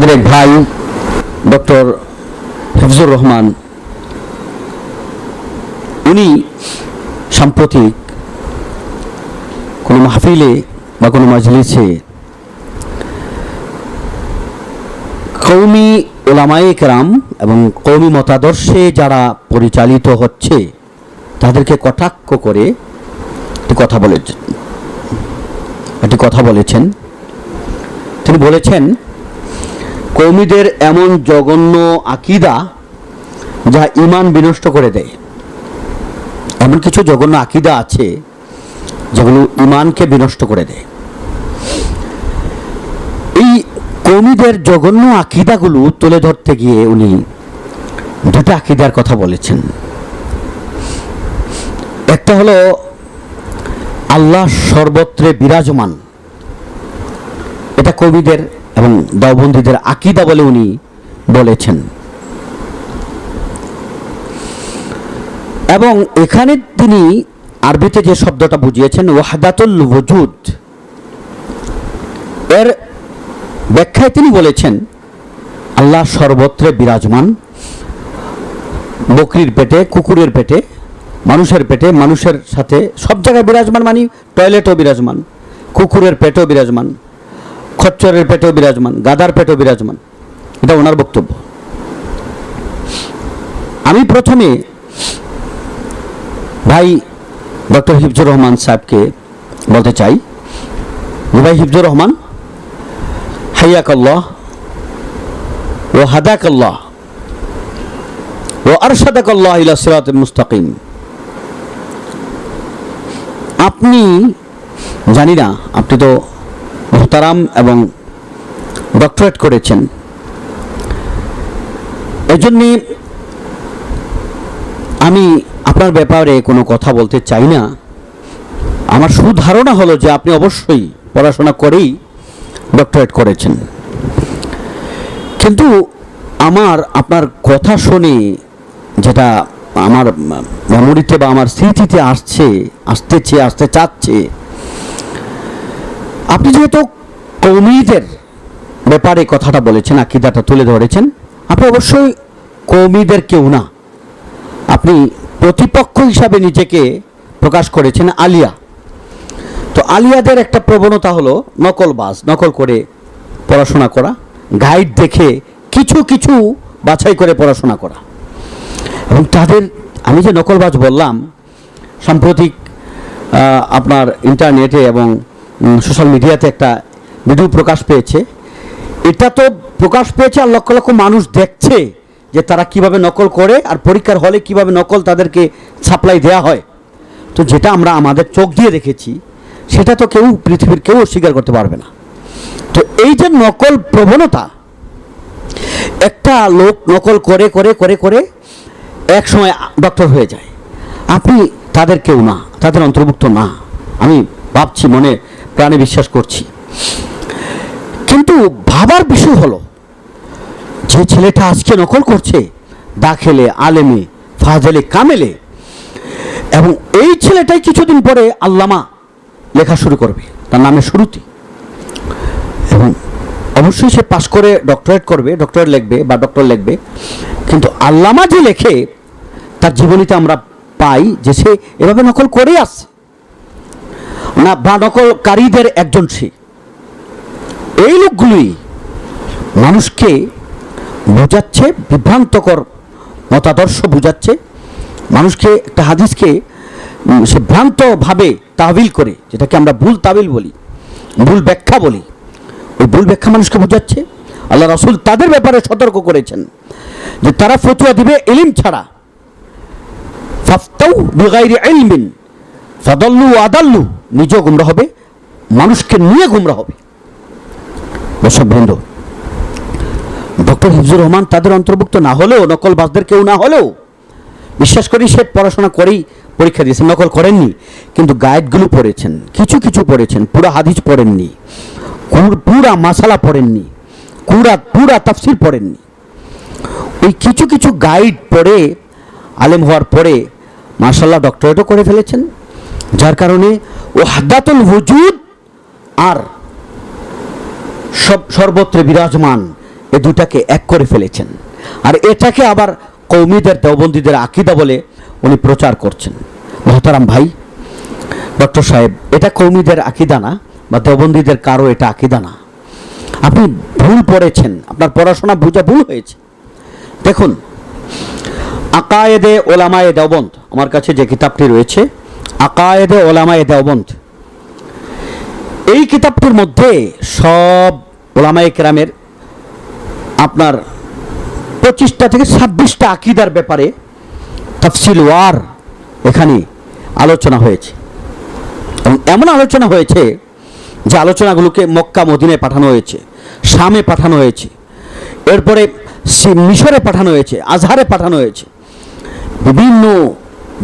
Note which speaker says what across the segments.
Speaker 1: আমাদের এক ভাই, ডক্টর হিফজুর রহমান, উনি সাম্প্রতিক কোনো মাহফিলে বা কোনো মাজলিসে কৌমি ওলামায়ে কেরাম এবং কৌমি মতাদর্শে যারা পরিচালিত হচ্ছে, তাদেরকে কটাক্ষ করে একটি কথা বলেছেন। একটি কথা বলেছেন। তিনি বলেছেন কৌমিদের এমন জঘন্য আকিদা যা ইমান বিনষ্ট করে দেয়। এমন কিছু জঘন্য আকিদা আছে যেগুলো ইমানকে বিনষ্ট করে দেয়। এই কৌমিদের জঘন্য আকিদাগুলো তুলে ধরতে গিয়ে উনি দুটা আকিদার কথা বলেছেন। একটা হলো, আল্লাহ সর্বত্রে বিরাজমান। এটা কবিদের এবং দাওবন্দীদের আকিদা বলে উনি বলেছেন। এবং এখানে তিনি আরবিতে যে শব্দটা বুঝিয়েছেন, ওয়াহাদাতুল ওজুদ এর ব্যাখ্যায় তিনি বলেছেন, আল্লাহ সর্বত্রে বিরাজমান। বকরির পেটে, কুকুরের পেটে, মানুষের পেটে, মানুষের সাথে সব জায়গায় বিরাজমান মানে টয়লেটও বিরাজমান, কুকুরের পেটেও বিরাজমান। খচ্চরের পেটেও বিরাজমান, গাদার পেটেও বিরাজমান। এটা ওনার বক্তব্য। আমি প্রথমে ভাই ডক্টর হিফজুর রহমান সাহেবকে বলতে চাই। যে ভাই হিফজুর রহমান হাইয়া হাইয়াকাল্লাহ ও হাদাকাল্লাহ ও আরশাদাকাল্লাহ ইলা সিরাতুল মুস্তাকিম। আপনি জানি না, আপনি তো মোহতারাম এবং ডক্টরেট করেছেন। এজন্যে আমি আপনার ব্যাপারে কোনো কথা বলতে চাই না। আমার সুধারণা হলো যে আপনি অবশ্যই পড়াশোনা করেই ডক্টরেট করেছেন। কিন্তু আমার, আপনার কথা শুনে যেটা আমার মেমোরিতে বা আমার স্মৃতিতে আসছে, আসতেছে, আসতে চাচ্ছে, আপনি যেহেতু কৌমিদের ব্যাপারে কথাটা বলেছেন, আকিদাটা তুলে ধরেছেন। আপনি অবশ্যই কৌমিদের কেউ না। আপনি প্রতিপক্ষ হিসাবে নিজেকে প্রকাশ করেছেন আলিয়া। তো আলিয়াদের একটা প্রবণতা হলো নকলবাজ, নকল করে পড়াশোনা করা, গাইড দেখে কিছু কিছু বাছাই করে পড়াশোনা করা। এবং তাদের, আমি যে নকলবাজ বললাম, সাম্প্রতিক আপনার ইন্টারনেটে এবং সোশ্যাল মিডিয়াতে একটা ভিডিও প্রকাশ পেয়েছে। এটা তো প্রকাশ পেয়েছে আর লক্ষ লক্ষ মানুষ দেখছে যে তারা কীভাবে নকল করে আর পরীক্ষার হলে কীভাবে নকল তাদেরকে সাপ্লাই দেওয়া হয়। তো যেটা আমরা আমাদের চোখ দিয়ে দেখেছি, সেটা তো কেউ পৃথিবীর কেউ অস্বীকার করতে পারবে না। তো এই যে নকল প্রবণতা, একটা লোক নকল করে করে করে করে এক সময় ডক্টর হয়ে যায়। আপনি তাদের কেউ না, তাদের অন্তর্ভুক্ত না। আমি ভাবছি, মনে, প্রাণে বিশ্বাস করছি। কিন্তু ভাবার বিষয় হলো, যে ছেলেটা আজকে নকল করছে, দাখেলে, আলেমে, ফাজেলে, কামেলে, এবং এই ছেলেটাই কিছুদিন পরে আল্লামা লেখা শুরু করবে, তার নামে শুরুতে এবং অবশ্যই সে পাশ করে ডক্টরেট করবে, ডক্টরেট লিখবে বা ডক্টর লিখবে, কিন্তু আল্লামা যে লেখে, তার জীবনীতে আমরা পাই যে সে এভাবে নকল করে আসছে। না, বা নকলকারীদের একজন সে। এই লোকগুলি মানুষকে বোঝাচ্ছে, বিভ্রান্তকর মতাদর্শ বোঝাচ্ছে, মানুষকে একটা হাদিসকে সে ভ্রান্তভাবে তাবিল করে, যেটাকে আমরা ভুল তাবিল বলি, ভুল ব্যাখ্যা বলি। ওই ভুল ব্যাখ্যা মানুষকে বোঝাচ্ছে। আল্লাহ রসুল তাদের ব্যাপারে সতর্ক করেছেন যে তারা ফতুয়া দিবে এলিম ছাড়া। ফাফতাউ বিগাইরি ইলমিন, ফাদাল্লু আদাল্লু, নিজেও গুমরা হবে, মানুষকে নিয়ে গুমরা হবে। দর্শক বৃন্দ ডক্টর হিফজুর রহমান তাদের অন্তর্ভুক্ত না হলেও, নকলবাজদের কেউ না হলেও, বিশ্বাস করি সে পড়াশোনা করেই পরীক্ষা দিয়েছেন, নকল করেননি, কিন্তু গাইডগুলো পড়েছেন, কিছু কিছু পড়েছেন, পুরা হাদিস পড়েননি পুরা মাসালা পড়েননি পুরা পুরা তাফসির পড়েননি। ওই কিছু কিছু গাইড পড়ে, আলেম হওয়ার পরে মার্শাল্লাহ ডক্টরেটও করে ফেলেছেন, যার কারণে ও হাদাতুল হুজুদ আর সব সর্বত্র বিরাজমান এ দুটাকে এক করে ফেলেছেন। আর এটাকে আবার কৌমিদের, দেওবন্দীদের আকিদা বলে উনি প্রচার করছেন। মহতারাম ভাই, ডক্টর সাহেব, এটা কৌমিদের আকিদা না বা দেওবন্দীদের কারও এটা আকিদা না। আপনি ভুল পড়েছেন, আপনার পড়াশোনা বুঝা ভুল হয়েছে। দেখুন, আকায়েদে ওলামায়ে দেওবন্দ, আমার কাছে যে কিতাবটি রয়েছে, আকায়েদে ওলামায়ে দেওবন্দ এই কিতাবটির মধ্যে সব ওলামায়ে কেরামের আপনার পঁচিশটা থেকে ছাব্বিশটা আকিদার ব্যাপারে তফসিল ওয়ার এখানে আলোচনা হয়েছে। এবং এমন আলোচনা হয়েছে যে আলোচনাগুলোকে মক্কা মদিনায় পাঠানো হয়েছে, শামে পাঠানো হয়েছে, এরপরে মিশরে পাঠানো হয়েছে, আজহারে পাঠানো হয়েছে। বিভিন্ন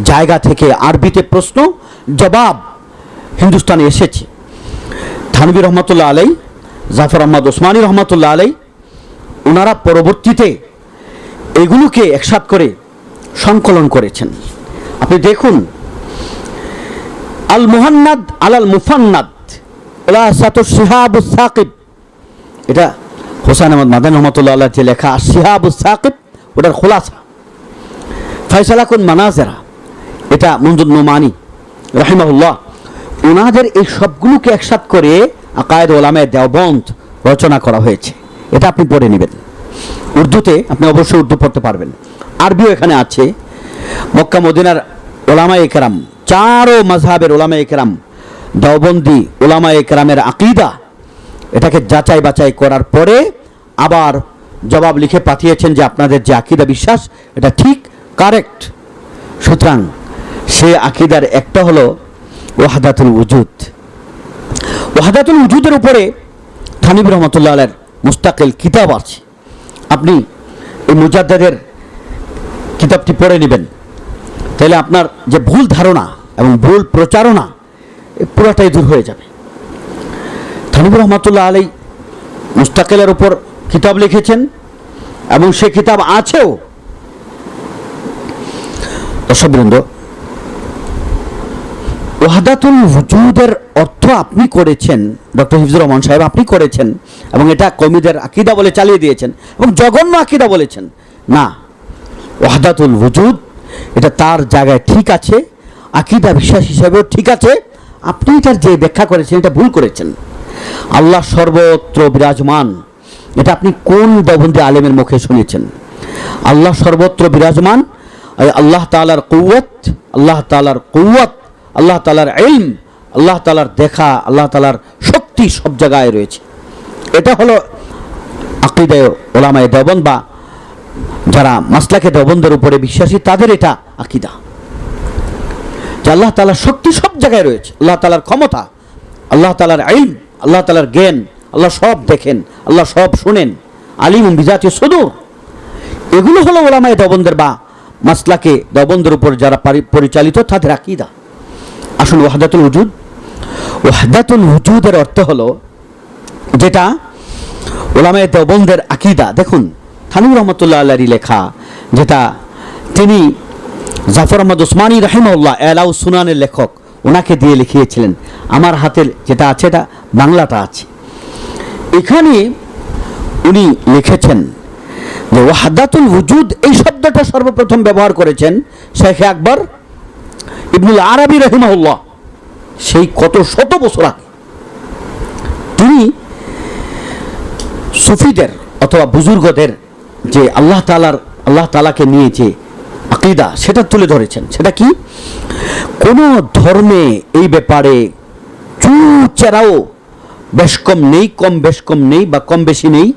Speaker 1: জায়গা থেকে আরবিতে প্রশ্ন, জবাব হিন্দুস্তানে এসেছে। থানবী রহমতুল্লাহ আলাই জাফর আহমদ ওসমানী রহমতুল্লাহ আলাই ওনারা পরবর্তীতে এগুলোকে একসাথ করে সংকলন করেছেন। আপনি দেখুন আল মুহান্নাদ আলাল মুফান্নাদ সাকিব, এটা হোসেন আহমদ মাদান রহমতুল্লাহ আল্লাহ যে লেখা শিহাবু সাকিব, ওটার খোলাসা। ফয়সালাকুন মানাজেরা, এটা মঞ্জুর নোমানি, রাহিমাহুল্লাহ ওনাদের এই সবগুলোকে একসাথ করে আকায়েদ ওলামায় দেওবন্দ রচনা করা হয়েছে। এটা আপনি পড়ে নেবেন। উর্দুতে আপনি অবশ্যই উর্দু পড়তে পারবেন। আরবিও এখানে আছে। মক্কা, মদিনার ওলামা একরাম চারো মাঝহাবের ওলামা একরাম দেওবন্দি ওলামা একরামের আকিদা, এটাকে যাচাই বাছাই করার পরে আবার জবাব লিখে পাঠিয়েছেন যে আপনাদের যে আকিদা বিশ্বাস, এটা ঠিক, কারেক্ট। সুতরাং সে আকিদার একটা হলো ওয়াহাদাতুল উজুদ। ওয়াহাদাতুল উজুদের উপরে থানিব রহমতুল্লাহ আলের মুস্তাকিল কিতাব আছে। আপনি এই মুজাদ্দাদের কিতাবটি পড়ে নেবেন। তাহলে আপনার যে ভুল ধারণা এবং ভুল প্রচারণা পুরোটাই দূর হয়ে যাবে। থানিবুর রহমতুল্লাহ আলী মুস্তাকিলের উপর কিতাব লিখেছেন এবং সে কিতাব আছেও। দর্শকবৃন্দ ওয়াহাদাতুল হুজুদের অর্থ আপনি করেছেন, ডক্টর হিফজুর রহমান সাহেব আপনি করেছেন, এবং এটা কমিদের আকিদা বলে চালিয়ে দিয়েছেন, এবং জঘন্য আকিদা বলেছেন। না, ওয়াহাদাতুল হুজুদ এটা তার জায়গায় ঠিক আছে, আকিদা বিশ্বাস হিসাবেও ঠিক আছে, আপনি এটার যে ব্যাখ্যা করেছেন, এটা ভুল করেছেন। আল্লাহ সর্বত্র বিরাজমান, এটা আপনি কোন দেবন্দী আলেমের মুখে শুনেছেন? আল্লাহ সর্বত্র বিরাজমান, আল্লাহ তালার কৌয়ত আল্লাহ তালার কৌয়ত আল্লাহ তালার ইলম, আল্লাহ তালার দেখা, আল্লাহ তালার শক্তি সব জায়গায় রয়েছে। এটা হলো আকিদায় ওলামায় দেবন বা যারা মাসলাকে দেবন্দের উপরে বিশ্বাসী, তাদের এটা আকিদা। যে আল্লাহ তালার শক্তি সব জায়গায় রয়েছে। আল্লাহ তালার ক্ষমতা, আল্লাহ তালার আইন আল্লাহ তালার জ্ঞান, আল্লাহ সব দেখেন, আল্লাহ সব শুনেন। আলিম বিজাতীয় সুদূর। এগুলো হলো ওলামায় দবন্দের বা মাসলাকে দবন্দের উপর যারা পরিচালিত, তাদের আকিদা। আসুন ওয়াহাদাতুল উজুদ ওয়াহাদাতুল উজুদের অর্থ হলো যেটা ওলামায় দেওবন্দের আকিদা, দেখুন থানুর রহমতুল্লাহ আল্লাহরই লেখা, যেটা তিনি জাফর আহমদ ওসমানী রাহিমউল্লাহ এলাউ সুনানের লেখক, ওনাকে দিয়ে লিখিয়েছিলেন। আমার হাতের যেটা আছে, এটা বাংলাটা আছে। এখানে উনি লিখেছেন যে ওয়াহাদাতুল উজুদ এই শব্দটা সর্বপ্রথম ব্যবহার করেছেন শেখ আকবর ইবনুল আরবি রহিমাউল্লাহ সেই কত শত বছর আগে, তিনি সুফিদের অথবা বুজুর্গদের যে আল্লাহ তালার আল্লাহ তালাকে নিয়ে যে আকিদা, সেটা তুলে ধরেছেন। সেটা কি? কোনো ধর্মে এই ব্যাপারে চু চেরাও বেশ কম নেই, কম বেশ কম নেই বা কম বেশি নেই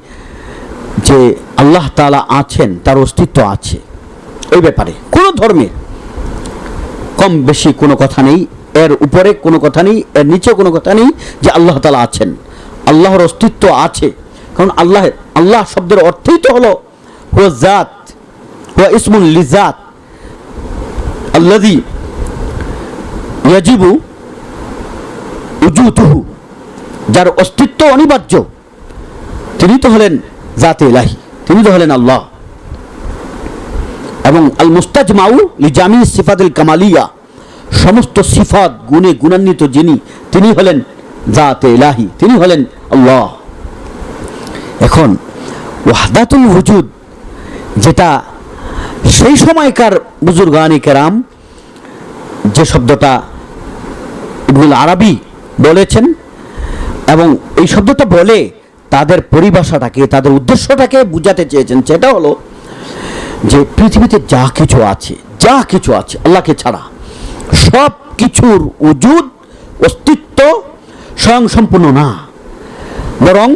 Speaker 1: যে আল্লাহ তালা আছেন, তার অস্তিত্ব আছে। এই ব্যাপারে কোনো ধর্মের কম বেশি কোনো কথা নেই, এর উপরে কোনো কথা নেই, এর নিচে কোনো কথা নেই যে আল্লাহ তালা আছেন। আল্লাহর অস্তিত্ব আছে। কারণ আল্লাহ আল্লাহ শব্দের অর্থই তো হলো জাত ইসমুল লিজাত আল্লাদি ইয়াজিবু উজুতুহু, যার অস্তিত্ব অনিবার্য। তিনি তো হলেন জাতে তিনি তো হলেন আল্লাহ। এবং আল মুস্তাজ মাউ লিজামি সিফাতুল কামালিয়া, সমস্ত সিফাত, গুণে গুণান্বিত যিনি, তিনি হলেন জাতে ইলাহি, তিনি হলেন আল্লাহ। এখন, ওয়াহদাতুল হুজুদ, যেটা সেই সময়কার বুজুর্গানি কেরাম, যে শব্দটা ইবনুল আরবি বলেছেন, এবং এই শব্দটা বলে তাদের পরিভাষাটাকে, তাদের উদ্দেশ্যটাকে বুঝাতে চেয়েছেন, সেটা হলো যে পৃথিবীতে যা কিছু আছে, যা কিছু আছে, আল্লাহকে ছাড়া সব কিছুর উজুদ অস্তিত্ব স্বয়ংসম্পূর্ণ না। বরং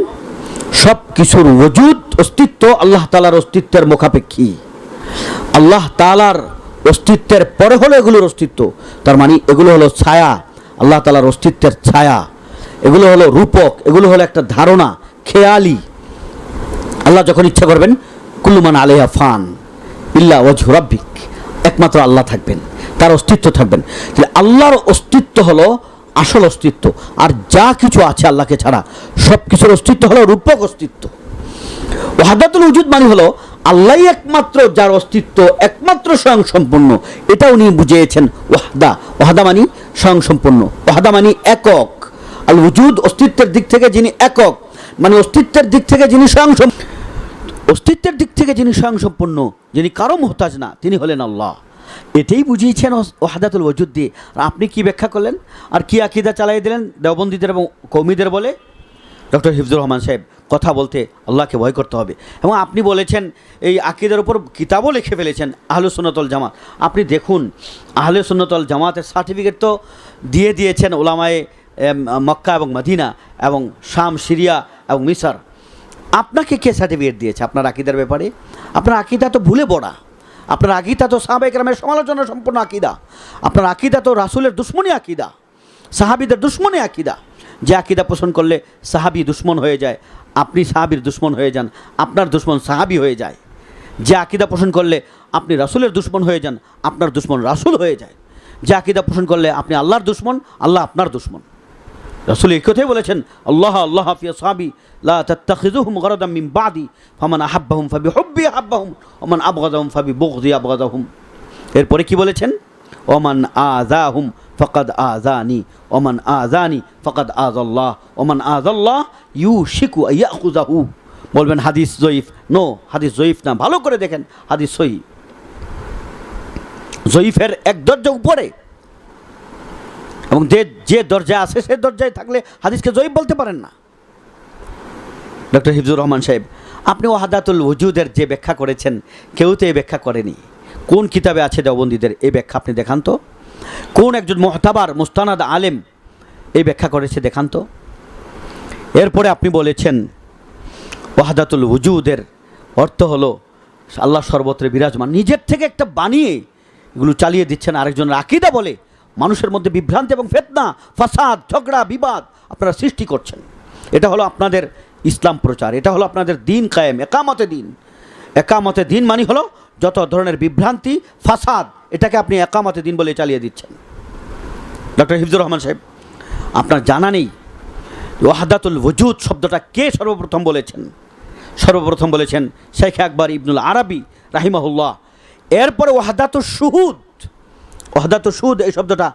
Speaker 1: সব কিছুর ওজুদ, অস্তিত্ব আল্লাহ তালার অস্তিত্বের মুখাপেক্ষী। আল্লাহ তালার অস্তিত্বের পরে হলো এগুলোর অস্তিত্ব। তার মানে এগুলো হলো ছায়া, আল্লাহ তালার অস্তিত্বের ছায়া। এগুলো হলো রূপক, এগুলো হলো একটা ধারণা, খেয়ালি। আল্লাহ যখন ইচ্ছা করবেন কুল্লুমান আলেহা ফান। ইল্লা ওয়াজহু একমাত্র আল্লাহ থাকবেন, তার অস্তিত্ব থাকবেন। আল্লাহর অস্তিত্ব হলো আসল অস্তিত্ব, আর যা কিছু আছে আল্লাহকে ছাড়া সব কিছুর অস্তিত্ব হলো রূপক অস্তিত্ব। ওয়াহাদাতুল উজুদ মানে হলো আল্লাহ একমাত্র যার অস্তিত্ব একমাত্র স্বয়ং সম্পূর্ণ এটা উনি বুঝিয়েছেন ওয়াহদা। ওয়াহাদা মানি স্বয়ং সম্পূর্ণ ওয়াহাদা মানি একক। আল উজুদ অস্তিত্বের দিক থেকে যিনি একক মানে অস্তিত্বের দিক থেকে যিনি স্বয়ং অস্তিত্বের দিক থেকে যিনি স্বয়ংসম্পন্ন যিনি কারও মোহতাজ না, তিনি হলেন আল্লাহ। এটাই বুঝিয়েছেন ওহাদাতুল ওজুদ দিয়ে আর আপনি কি ব্যাখ্যা করলেন? আর কি আকিদা চালাই দিলেন দেওবন্দীদের এবং কৌমিদের বলে? ডক্টর হিফজুর রহমান সাহেব কথা বলতে আল্লাহকে ভয় করতে হবে। এবং আপনি বলেছেন, এই আকিদের উপর কিতাবও লিখে ফেলেছেন আহলে সুন্নতল জামাত। আপনি দেখুন, আহলে সুন্নতল জামাতের সার্টিফিকেট তো দিয়ে দিয়েছেন ওলামায়ে মক্কা এবং মদিনা এবং শাম, সিরিয়া এবং মিসর। আপনাকে কে সার্টিফিকেট দিয়েছে আপনার আকিদার ব্যাপারে? আপনার আকিদা তো ভুলে পড়া। আপনার আকিদা তো সাহাবে একরামের সমালোচনা সম্পূর্ণ আকিদা। আপনার আকিদা তো রাসুলের দুশ্মনী আকিদা। সাহাবিদের দুশ্মনী আকিদা। যে আকিদা পোষণ করলে সাহাবি দুশ্মন হয়ে যায়, আপনি সাহাবির দুশ্মন হয়ে যান, আপনার দুশ্মন সাহাবি হয়ে যায়। যে আকিদা পোষণ করলে আপনি রাসুলের দুশ্মন হয়ে যান, আপনার দুশ্মন রাসুল হয়ে যায়। যে আকিদা পোষণ করলে আপনি আল্লাহর দুশ্মন, আল্লাহ আপনার দুশ্মন। রাসূল এই কথাই বলেছেন, আল্লাহ আল্লাহ ফি আসহাবি লা তাত্তাখিযুহুম গরাদাম মিন বাদি, ফামান আহাব্বাহুম ফাবিহুব্বি আহাব্বাহুম ওমান আবগাদাহুম ফাবিবুগদি আবগাদাহুম। এরপরে কি বলেছেন? ওমান আযাহুম ফাকাদ আযানি ওমান আযানি ফাকাদ আযাল্লাহ ওমান আযাল্লাহ ইউশিকু আয়াখুযাহু বলবেন, হাদিস জয়ীফ। নো হাদিস জয়ীফ না, ভালো করে দেখেন, হাদিস সহি। জয়ীফের এক দরজা উপরে এবং যে যে দরজায় আছে সে দরজায় থাকলে হাদিসকে জয়ীব বলতে পারেন না। ডক্টর হিফজুর রহমান সাহেব, আপনি ওয়াহাদাতুল ওজুদের যে ব্যাখ্যা করেছেন, কেউ তো এই ব্যাখ্যা করেনি। কোন কিতাবে আছে দেওবন্দীদের এই ব্যাখ্যা আপনি দেখান তো? কোন একজন মহতাবার, মুস্তানাদ আলেম এই ব্যাখ্যা করেছে দেখান তো? এরপরে আপনি বলেছেন, ওয়াহাদাতুল হুজুদের অর্থ হলো আল্লাহ সর্বত্রে বিরাজমান। নিজের থেকে একটা বানিয়ে এগুলো চালিয়ে দিচ্ছেন আরেকজন আকিদা বলে মানুষের মধ্যে বিভ্রান্তি এবং ফেতনা, ফাসাদ, ঝগড়া, বিবাদ আপনারা সৃষ্টি করছেন। এটা হলো আপনাদের ইসলাম প্রচার, এটা হলো আপনাদের দিন কায়েম, একামতে দিন। একামতে দিন মানে হলো যত ধরনের বিভ্রান্তি, ফাসাদ, এটাকে আপনি একামতে দিন বলে চালিয়ে দিচ্ছেন। ডক্টর হিফজুর রহমান সাহেব, আপনার জানা নেই, ওয়াহাদাতুল ওজুদ শব্দটা কে সর্বপ্রথম বলেছেন? সর্বপ্রথম বলেছেন শেখ আকবর ইবনুল আরবি রাহিমাহুল্লাহ। এরপরে ওয়াহাদাতুল সুহুদ ওয়াহাদাতুল সুহুদ এই শব্দটা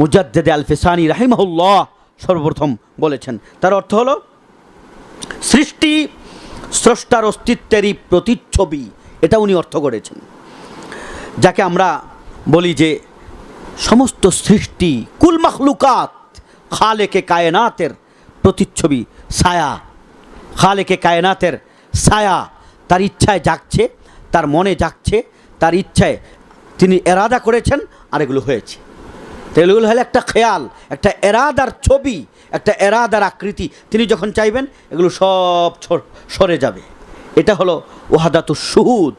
Speaker 1: মুজাদ্দেদে আল ফিসানি রাহিমাহুল্লাহ সর্বপ্রথম বলেছেন। তার অর্থ হলো, সৃষ্টি স্রষ্টার অস্তিত্বেরই প্রতিচ্ছবি, এটা উনি অর্থ করেছেন। যাকে আমরা বলি যে সমস্ত সৃষ্টি কুল মখলুকাত, খালেকে কায়নাতের প্রতিচ্ছবি, ছায়া। খালেকে কায়নাতের ছায়া, তার ইচ্ছায় জাগছে, তার মনে জাগছে, তার ইচ্ছায় তিনি এরাদা করেছেন আর এগুলো হয়েছে। তো এগুলো হলো একটা খেয়াল, একটা এরাদার ছবি, একটা এরাদার আকৃতি। তিনি যখন চাইবেন, এগুলো সব সরে যাবে। এটা হলো ওহাদাতুর সুহুদ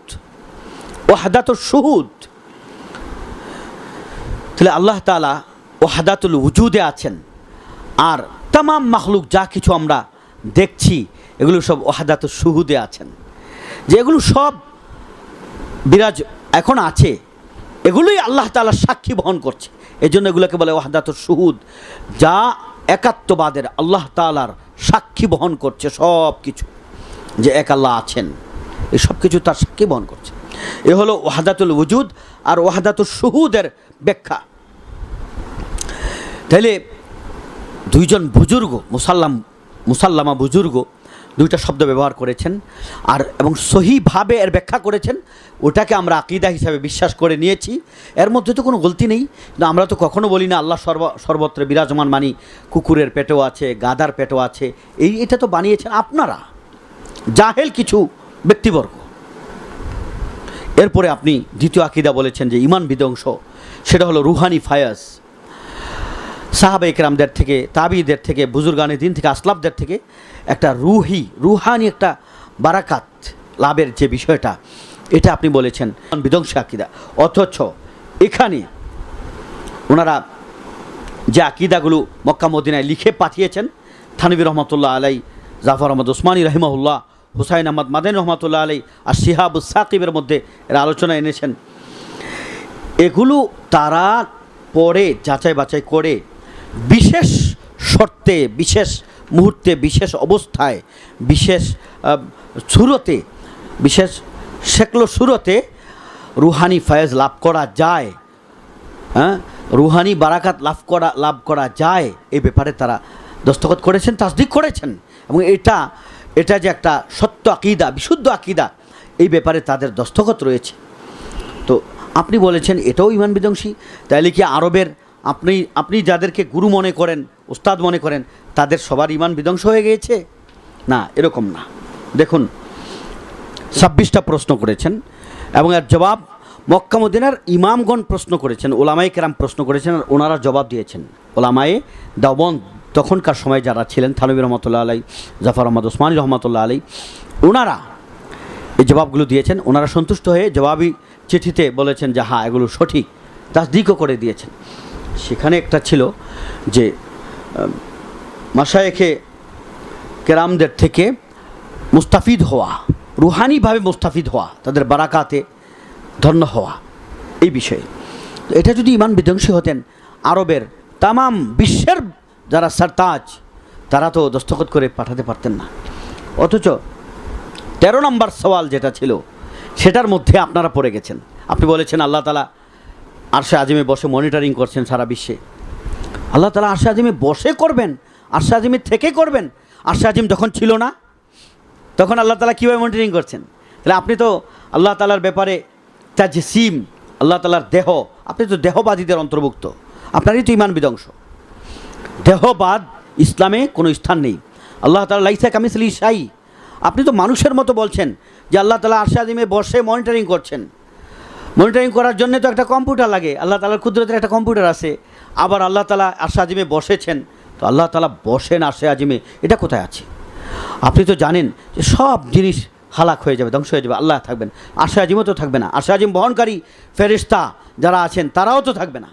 Speaker 1: ওহাদাতুর সুহুদ তাহলে আল্লাহ তালা ওহাদাতুল উজুদে আছেন। আর তাম মাখলুক যা কিছু আমরা দেখছি, এগুলো সব ওহাদাতুল সুহুদে আছেন। যে এগুলো সব বিরাজ এখন আছে এগুলোই আল্লাহ তালা সাক্ষী বহন করছে। এই জন্য এগুলোকে বলে ওয়াহাদাতুর সুহুদ যা একাত্মবাদের আল্লাহ তালার সাক্ষী বহন করছে সব কিছু যে এক আল্লাহ আছেন, এই সব কিছু তার সাক্ষী বহন করছে। এ হলো ওয়াহাদাতুল উজুদ আর ওয়াহাদাতুল সুহুদের ব্যাখ্যা। তাহলে দুইজন বুজুর্গ, মুসাল্লাম, মুসাল্লামা বুজুর্গ দুইটা শব্দ ব্যবহার করেছেন। আর এবং সহিভাবে এর ব্যাখ্যা করেছেন, ওটাকে আমরা আকিদা হিসাবে বিশ্বাস করে নিয়েছি। এর মধ্যে তো কোনো গলতি নেই, কিন্তু আমরা তো কখনো বলি না, আল্লাহ সর্ব, সর্বত্র বিরাজমান মানি, কুকুরের পেটেও আছে গাদার পেটেও আছে। এই, এটা তো বানিয়েছেন আপনারা। জাহেল কিছু ব্যক্তিবর্গ। এরপরে আপনি দ্বিতীয় আকিদা বলেছেন যে ইমান বিধ্বংস সেটা হলো রুহানি ফায়াজ। সাহাবা ইকরামদের থেকে, তাবিদের থেকে, বুজুর্গানের দিন থেকে, আসলাফদের থেকে একটা রুহি, রুহানি একটা বারাকাত লাভের যে বিষয়টা, এটা আপনি বলেছেন। বিধ্বংসী আকিদা। অথচ এখানে ওনারা যে আকিদাগুলো মক্কা মদিনায় লিখে পাঠিয়েছেন, থানবী রহমতুল্লাহ আলাই জাফর আহমদ ওসমানী রহিমাউল্লাহ হুসাইন আহমদ মাদান রহমতুল্লাহ আলাই আর শিহাবুল সাকিবের মধ্যে এরা আলোচনা এনেছেন। এগুলো তারা পরে যাচাই বাছাই করে বিশেষ শর্তে, বিশেষ মুহূর্তে, বিশেষ অবস্থায়, বিশেষ সুরতে, বিশেষ শেকলো সুরতে রুহানি ফয়েজ লাভ করা যায়। হ্যাঁ রুহানি বারাকাত লাভ করা লাভ করা যায়। এই ব্যাপারে তারা দস্তখত করেছেন, তাসদিক করেছেন। এবং এটা এটা যে একটা সত্য আকিদা, বিশুদ্ধ আকিদা, এই ব্যাপারে তাদের দস্তখত রয়েছে। তো আপনি বলেছেন, এটাও ইমান বিধ্বংসী তাইলে কি আরবের আপনি আপনি যাদেরকে গুরু মনে করেন, উস্তাদ মনে করেন, তাদের সবার ইমান বিধ্বংস হয়ে গিয়েছে? না, এরকম না। দেখুন, ছাব্বিশটা প্রশ্ন করেছেন এবং এর জবাব মক্কা মদিনার ইমামগণ প্রশ্ন করেছেন ওলামাই কেরাম প্রশ্ন করেছেন আর ওনারা জবাব দিয়েছেন। ওলামায়ে দাবন তখনকার সময় যারা ছিলেন, থানবী রহমতুল্লাহ আলাই জাফর আহমদ ওসমানী রহমতুল্লাহ আলাই ওনারা এই জবাবগুলো দিয়েছেন। ওনারা সন্তুষ্ট হয়ে জবাবি চিঠিতে বলেছেন যে হ্যাঁ এগুলো সঠিক। তাসদিকও করে দিয়েছেন। সেখানে একটা ছিল যে মাসায়েখে কেরামদের থেকে মুস্তাফিদ হওয়া, রুহানিভাবে মুস্তাফিদ হওয়া, তাদের বারাকাতে ধন্য হওয়া, এই বিষয়ে। এটা যদি ইমান বিধ্বংসী হতেন, আরবের তামাম বিশ্বের যারা সারতাজ, তারা তো দস্তখত করে পাঠাতে পারতেন না। অথচ তেরো নম্বর সওয়াল যেটা ছিল, সেটার মধ্যে আপনারা পড়ে গেছেন। আপনি বলেছেন, আল্লাহ তালা আরশে আজিমে বসে মনিটরিং করছেন সারা বিশ্বে। আল্লাহ তালা আরশে আজিমে বসে করবেন, আরশে আজিমে থেকে করবেন। আরশে আজিম যখন ছিল না, তখন আল্লাহ তালা কীভাবে মনিটরিং করছেন? তাহলে আপনি তো আল্লাহ তালার ব্যাপারে তার যে সিম আল্লাহ তালার দেহ, আপনি তো দেহবাদীদের অন্তর্ভুক্ত। আপনারই তো ইমান বিধ্বংস। দেহবাদ ইসলামে কোনো স্থান নেই। আল্লাহ তালা লাইসা কামিসলি সাই আপনি তো মানুষের মতো বলছেন যে আল্লাহ তালা আরশে আজিমে বসে মনিটরিং করছেন। মনিটরিং করার জন্য তো একটা কম্পিউটার লাগে। আল্লাহ তালার কুদরতের একটা কম্পিউটার আছে। আবার আল্লাহ তালা আরশে আজিমে বসেছেন। তো আল্লাহ তালা বসেন আরশে আজিমে। এটা কোথায় আছে? আপনি তো জানেন যে সব জিনিস হালাক হয়ে যাবে, ধ্বংস হয়ে যাবে। আল্লাহ থাকবেন। আশা আজিমও তো থাকবে না। আশা আজিম বহনকারী ফেরিস্তা যারা আছেন, তারাও তো থাকবে না।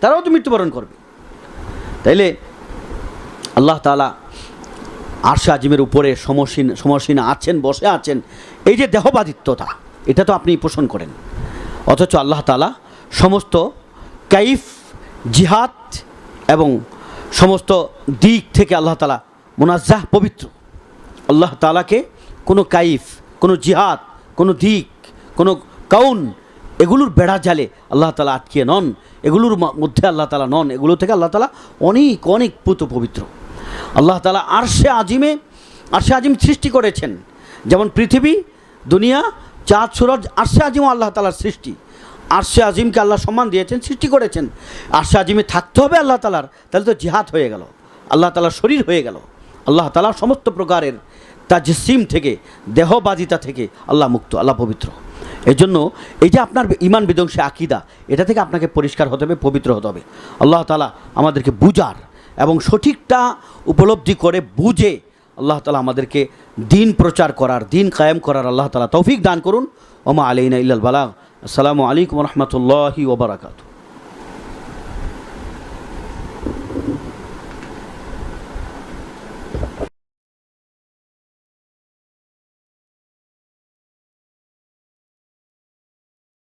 Speaker 1: তারাও তো মৃত্যুবরণ করবে। তাইলে আল্লাহ তালা আরশা আজিমের উপরে সমসীন সমসীন আছেন, বসে আছেন। এই যে দেহবাদিত্যতা এটা তো আপনি পোষণ করেন। অথচ আল্লাহ তালা সমস্ত কাইফ, জিহাদ এবং সমস্ত দিক থেকে আল্লাহ তালা মোনাজ্জাহ পবিত্র। আল্লাহ তালাকে কোনো কাইফ, কোনো জিহাদ, কোনো দিক, কোনো কাউন এগুলোর বেড়া জালে আল্লাহ তালা আটকিয়ে নন। এগুলোর মধ্যে আল্লাহ তালা নন। এগুলো থেকে আল্লাহ তালা অনেক অনেক পুত পবিত্র। আল্লাহ তালা আরশে আজিমে, আরশে আজিম সৃষ্টি করেছেন। যেমন পৃথিবী, দুনিয়া চাঁদ, সুরজ, আরশে আজিমও আল্লাহ তালার সৃষ্টি। আরশে আজিমকে আল্লাহ সম্মান দিয়েছেন, সৃষ্টি করেছেন। আরশে আজিমে থাকতে হবে আল্লাহ তালার তাহলে তো জিহাদ হয়ে গেল। আল্লাহ তালার শরীর হয়ে গেল। আল্লাহ তালা সমস্ত প্রকারের তার জিসিম থেকে দেহবাদিতা থেকে আল্লাহ মুক্ত, আল্লাহ পবিত্র। এই জন্য এই যে আপনার ইমান বিধ্বংসী আকিদা, এটা থেকে আপনাকে পরিষ্কার হতে হবে, পবিত্র হতে হবে। আল্লাহ তালা আমাদেরকে বুঝার এবং সঠিকটা উপলব্ধি করে বুঝে আল্লাহ তালা আমাদেরকে দিন প্রচার করার, দিন কায়েম করার আল্লাহ তালা তৌফিক দান করুন। ওমা আলাইনা ইল্লাল বালাগ। আসসালামু আলাইকুম রহমতুল্লাহি ওবরাকাতু